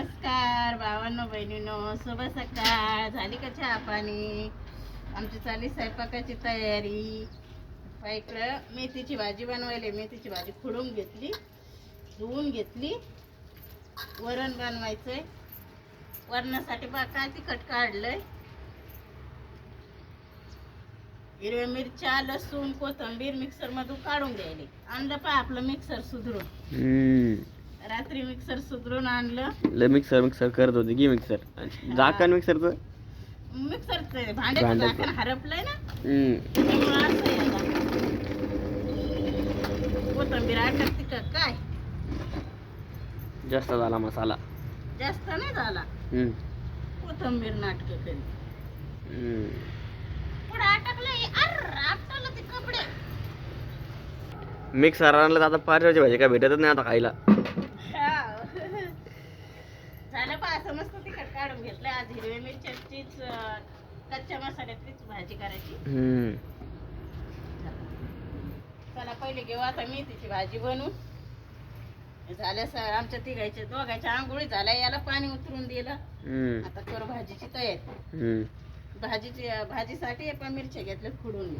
नमस्कार भावांनो बहिणीनो शुभ सकाळ. झाली का चहा पाणी? आमची चालली स्वयंपाकाची तयारी. पहा इकडं मेथीची भाजी बनवायली. मेथीची भाजी खुडून घेतली धुवून घेतली. वरण बनवायचंय. वरणासाठी बा काय तिखट काढलंय? हिरव्या मिरच्या लसूण कोथंबीर मिक्सर मधून काढून द्यायली आणलं पा आपलं मिक्सर सुधरून. हम्म. रात्री मिक्सर सुधरून आणलं लय मिक्सर मिक्सर करत होते की मिक्सर झाकण मिक्सरचं मिक्सरचं भांड्याचं भांड्याचं. झाकण हरपलंय ना हम्म. त्याच्यामुळं असं आहे आता. कोथिंबीर टाकते का काय जास्त झाला मसाला जास्त नाही झाला हम्म. कोथंबीर नाटक करी हम्म. पुढे अटकलंय अर आपटाला ते कपडे मिक्सर आणलं तर आता पारची भाजी काय भेटतच नाही आता खायला. झालं पा असं मस्त तिखट काढून घेतलं आज हिरव्या मिरच्याचीच कच्च्या मसाल्यातलीच भाजी करायची. हम्म. चला पहिले घेऊ आता मेथीची भाजी बनवून. झाल्या सर आमच्या तिघायच्या दोघांच्या आंघोळी झाल्या. याला पाणी उतरून दिलं. आता करू भाजीची तयारी. भाजीची भाजीसाठी पण मिरच्या घेतल्या खुडून.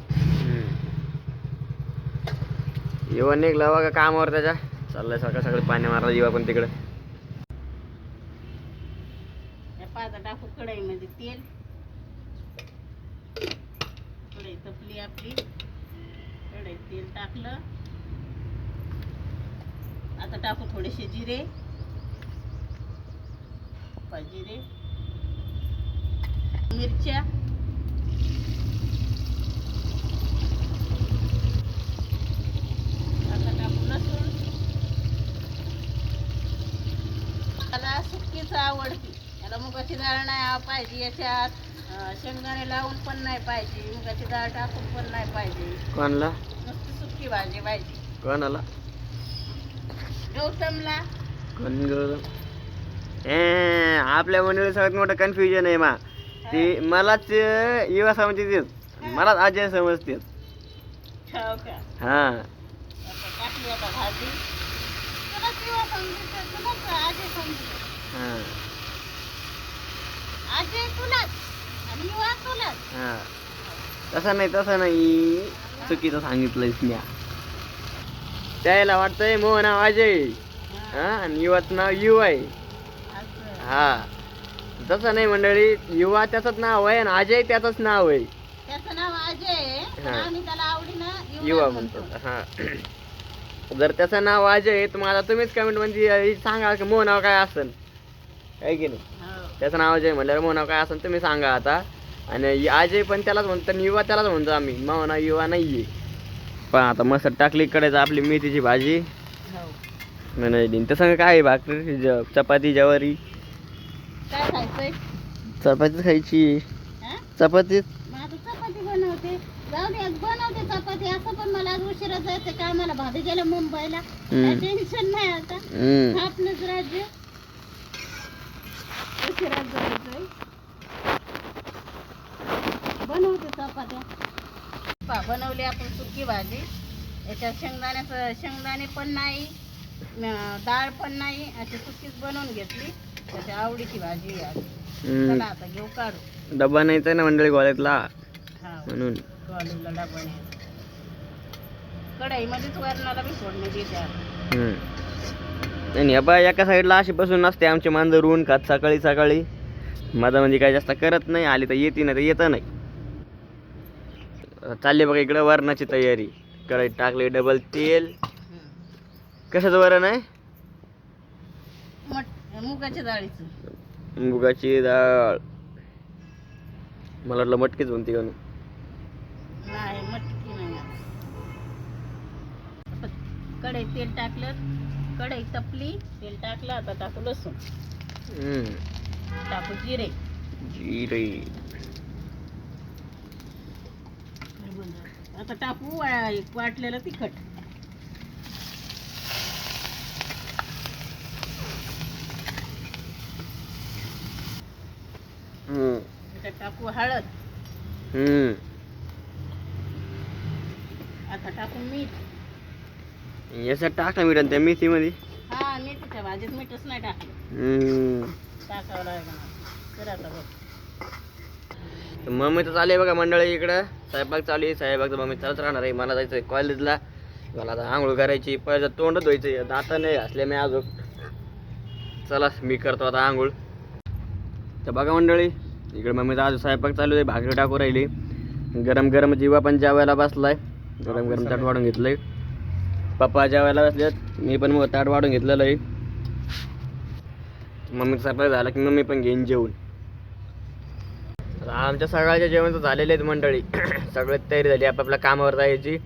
येऊन निघला बघा कामावर त्याच्या. चाललंय सकाळ सकाळी पाणी मारला जीवा पण तिकडे. आता टाकू कढईमध्ये तेल. कढई तपली आपली. कढईत तेल टाकलं. आता टाकू थोडेसे जिरे. जिरे. मिरच्या. आता टाकू लसूण. मला सुकीच आवडते. याला मुगाची डाळ नाही पाहिजे याच्यात. शेंगदाणे लावून पण नाही पाहिजे मुगाची डाळ टाकून पण नाही पाहिजे. कोणाला? नुसती सुकी भाजी पाहिजे. कोणाला? गौतमला. कोण गं? ए, आपल्या मंडळी सगळ्यात मोठं कन्फ्युजन आहे मा. ती मलाच अं, युवा समजते मलाच अजय समजते. हो का? हा. आता टाकली आता भाजी. तुला किंवा समजते तुलाच आजी समजते. हा आजी तुलाच आणि युवा तुलाच हा. तसं नाही तसं नाही. चुकीचं सांगितलंयस म्या. त्याला वाटतंय मो नाव अजय. हा आणि युवाचं नाव युवा आहे हा. तसं नाही मंडळी युवा त्याचंच नाव आहे आणि अजय त्याचंच नाव आहे. त्याचं नाव अजय. आहे पण हा. आम्ही त्याला आवडीनं युवा म्हणतो. हा. जर त्याचं नाव अजय आहे तर मला तुम्हीच कमेंटमध्ये सांगा की मो नाव काय असेल. आहे की नाही? हो. त्याचं नाव अजय म्हणल्यावर मो नाव काय असेल तुम्ही सांगा आता. आणि अजय पण त्यालाच म्हणतो आणि युवा त्यालाच म्हणतो आम्ही. नाव युवा नाहीये. पण आता मस्त टाकली कडेच आपली मेथीची भाजी. हो. नाही तसं काय आहे भाकरी? ज- चपाती ज्वारी. काय खायचंय? चपातीच खायची. हा? चपातीच मग आता चपाती बनवते. जाऊ दे आज बनवते चपाती. असं पण मला आज उशिरा जायचं कामाला भाभी गेलं मुंबईला. काय हम्म. टेन्शन नाही आता. हम्म. आपलंच राज्य. उशिरा जायचंय. बनवते चपात्या. पा बनवली आपण सुकी भाजी. याच्यात शेंगदाण्याचं शेंगदाणे पण नाही डाळ पण नाही अशी सुकीच बनवून घेतली. त्याच्या आवडीची भाजी. चला आता घेऊ काढू. डब्बा न्यायचा ना मंडळी गोळ्यातला हा. म्हणून. ट्रॉलीला डबा. कढईमध्येच वरणाला बी फोडणी देते नाही बा एका साईडला अशी बसून नसते आमचे मांजर ऊन खात सकाळी सकाळी. माझा म्हणजे काय जास्त करत नाही आली तर येते नाही तर येतं नाही. चालली बघा इकडं वरणाची तयारी. कढईत टाकले डबल तेल. कशाचं वरण आहे? मट मुगाच्या डाळीचं. मुगाची डाळ. मला वाटलं मटकीच म्हणते का नाही? मटकी तेल टाकलं. कढई तपली तेल टाकलं आता टाकू लसूण. टाकू जिरे. जिरे. आता टाकू वाटलेलं तिखट. टाकू हळद. आता टाकू मीठ. याच्यात टाकलं मीठ आणि त्या मेथीमध्ये? हा मेथीच्या भाजीत मीठच नाही टाकलं. हम्म. टाकावं लागणार तर आता बघ. तर मम्मी तर चालू आहे बघा मंडळी इकडं. स्वयंपाक चालू आहे. स्वयंपाक मम्मी चालत राहणार आहे. मला जायचं कॉलेजला. मला आता आंघोळ करायची पहिलं तोंड धुवायचं दाता नाही घासले मी अजून. चला मी करतो आता आंघोळ. तर बघा मंडळी इकडे मम्मी तर आज स्वयंपाक चालू आहे. भाकरी टाकू राहिली. गरम गरम जीवा पण जेवायला बसलाय. गरम गरम ताट वाढून घेतलंय. पप्पा जेवायला बसलेत मी पण मग ताट वाढून घेतलेलं आहे मम्मीचा स्वयंपाक झाला की मम्मी पण घेईन जेवून. आमच्या सकाळच्या जेवण तर झालेले आहेत मंडळी. सगळं तयारी झाली आपापल्या कामावर जायची.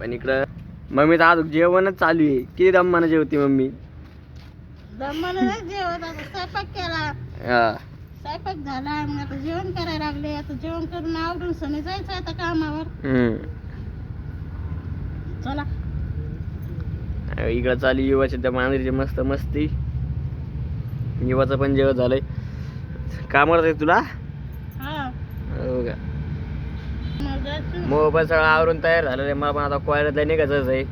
पण इकडं मम्मीचं आज जेवणच चालू आहे. किती दमानं जेवती मम्मी? स्वयंपाक केला. हा. स्वयंपाक झाला मग आता जेवण करायला लागले. आता जेवण करून आवडून सनी जायचं आता कामावर. हम्म. चला. इकडं चालू युवाची त्या मांजरीची मस्त मस्ती. युवाचं पण जेवण झालंय. कामावर जायचं तुला? हा. का. मोबाईल सगळं आवरून तयार झालेलं आहे. मला पण आता कॉलेजला निघायचंच आहे.